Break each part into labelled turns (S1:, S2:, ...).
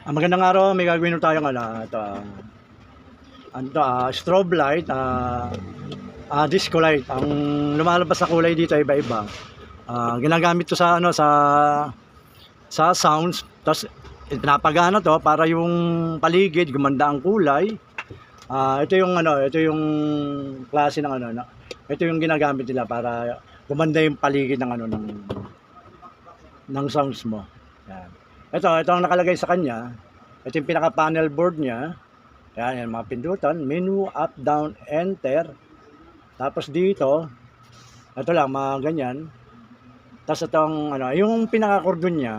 S1: Ah, magandang araw, may gagawin tayong ano, ito, ah, ano ah, strobe light, ah, ah, disco light. Ang lumalabas na kulay dito ay iba-iba. Ah, ginagamit to sa ano sa sa sounds, tapos pinapagana to para yung paligid gumanda ang kulay. Ah, ito yung ano, ito yung klase ng ano, na, ito yung ginagamit nila para gumanda yung paligid ng ano ng ng sounds mo. Ito, ito ang nakalagay sa kanya. Ito yung pinaka-panel board niya. Yan, yan, mga pindutan. Menu, up, down, enter. Tapos dito, ito lang, mga ganyan. Tapos itong, ano, yung pinaka-cordon niya,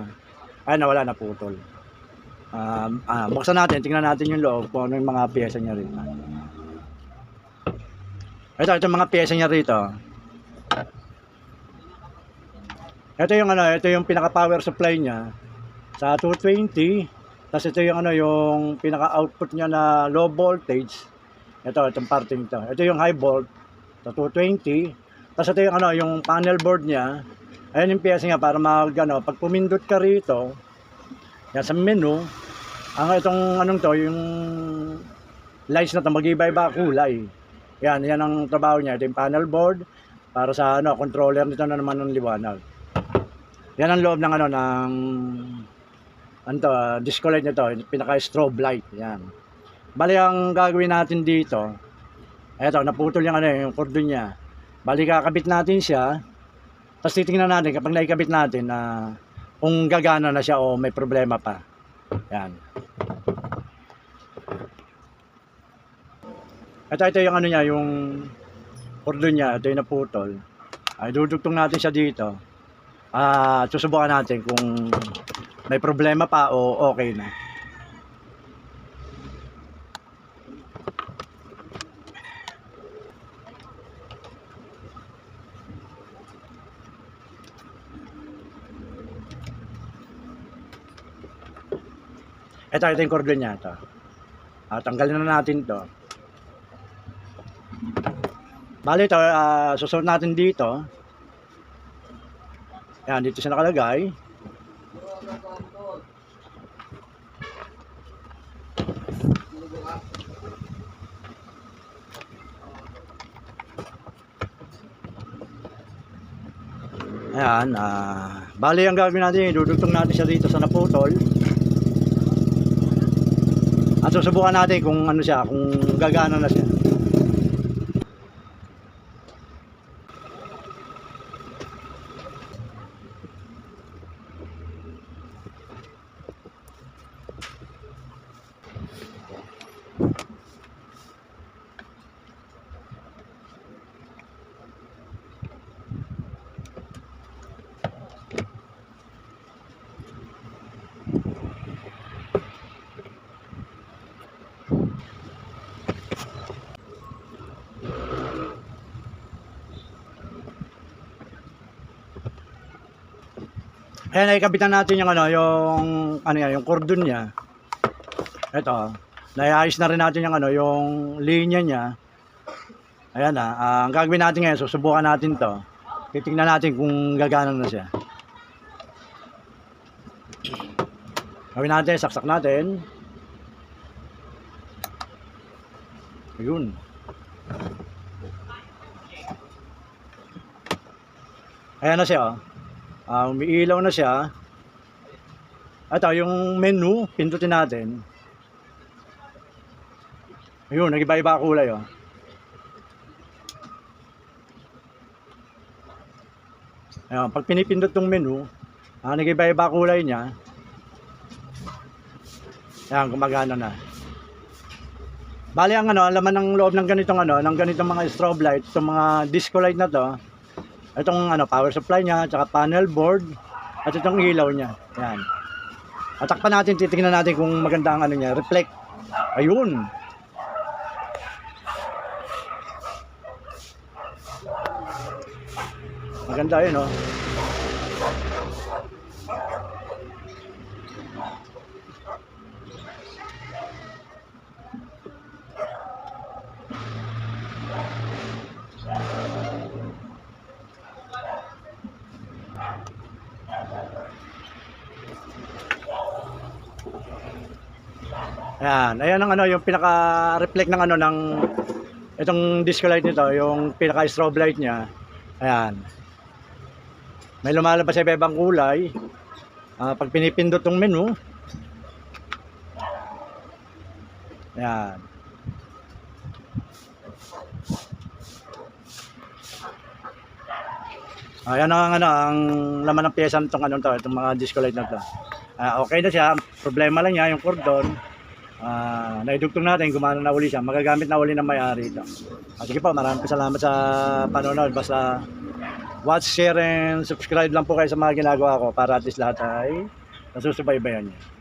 S1: ay nawala na putol. Um, ah, buksan natin, tingnan natin yung loob kung ano yung mga pyesa niya rito. Ito, ito yung mga pyesa niya rito. Ito yung ano, ito yung pinaka power supply niya sa 220. Tapos ito yung ano, yung pinaka output niya na low voltage. Ito, itong parting ito. Ito yung high volt sa 220. Tapos ito yung ano, yung panel board niya. Ayan yung pyesa niya para mag ano, pag pumindot ka rito, yan sa menu, ang itong anong to, yung lights na to, mag-iba-iba kulay. Yan, yan ang trabaho niya. Ito yung panel board para sa ano, controller nito na naman ng liwanag. Yan ang loob ng ano ng ano to, ah, disco light nito, pinaka strobe light. Yan. Bali ang gagawin natin dito, eto, naputol yung ano yung cordon niya. Bali kakabit natin siya. Tapos titingnan natin kapag naikabit natin na kung gagana na siya o may problema pa. Yan. Ito, ito yung ano niya, yung cordon niya, ito yung naputol. Ay, dudugtong natin siya dito. Ah, susubukan natin kung may problema pa o okay na. Ito, ito yung cordon niya. Ito. Ah, tanggalin na natin to. Bali ito, ah, susunod natin dito. Yan, dito siya nakalagay. Ayan, ah, bali ang gagawin natin, dudugtong natin siya dito sa naputol. At susubukan natin kung ano siya, kung gagana na siya. Ayan, naikabitan natin yung ano, yung ano yan, yung cordon niya. Ito, naiayos na rin natin yung ano, yung linya niya. Ayan na, ah, ang gagawin natin ngayon, susubukan natin to. Titingnan natin kung gagana na siya. Gawin natin, saksak natin. Ayun. Ayan na siya, oh. Ah, umiilaw na siya. Ito, yung menu, pindutin natin. Ayun, nag-iba-iba kulay, oh. Ayun, pag pinipindot tong menu, ah, nag-iba-iba kulay niya. Ayan, gumagana na. Bali ang ano, laman ng loob ng ganitong ano, ng ganitong mga strobe light, itong mga disco light na to, itong ano, power supply niya, tsaka panel board, at itong ilaw niya. Yan. At takpan natin, titingnan natin kung maganda ang ano niya, reflect. Ayun. Maganda yun, oh. Ayan, ayan ang ano, yung pinaka-reflect ng ano, ng itong disco light nito, yung pinaka-strobe light niya. Ayan. May lumalabas sa ibang kulay. Ah, pag pinipindot tong menu, Ayan. Ayan ang ano, ang laman ng pyesa nitong ano to, itong mga disco light na to. Ah, okay na siya. Problema lang niya yung cordon. Ah, naidugtong natin, gumana na uli siya. Magagamit na uli ng may-ari ito. Ah, sige po, maraming salamat sa panonood. Basta watch, share, and subscribe lang po kayo sa mga ginagawa ko para at least lahat ay nasusubaybayan niyo.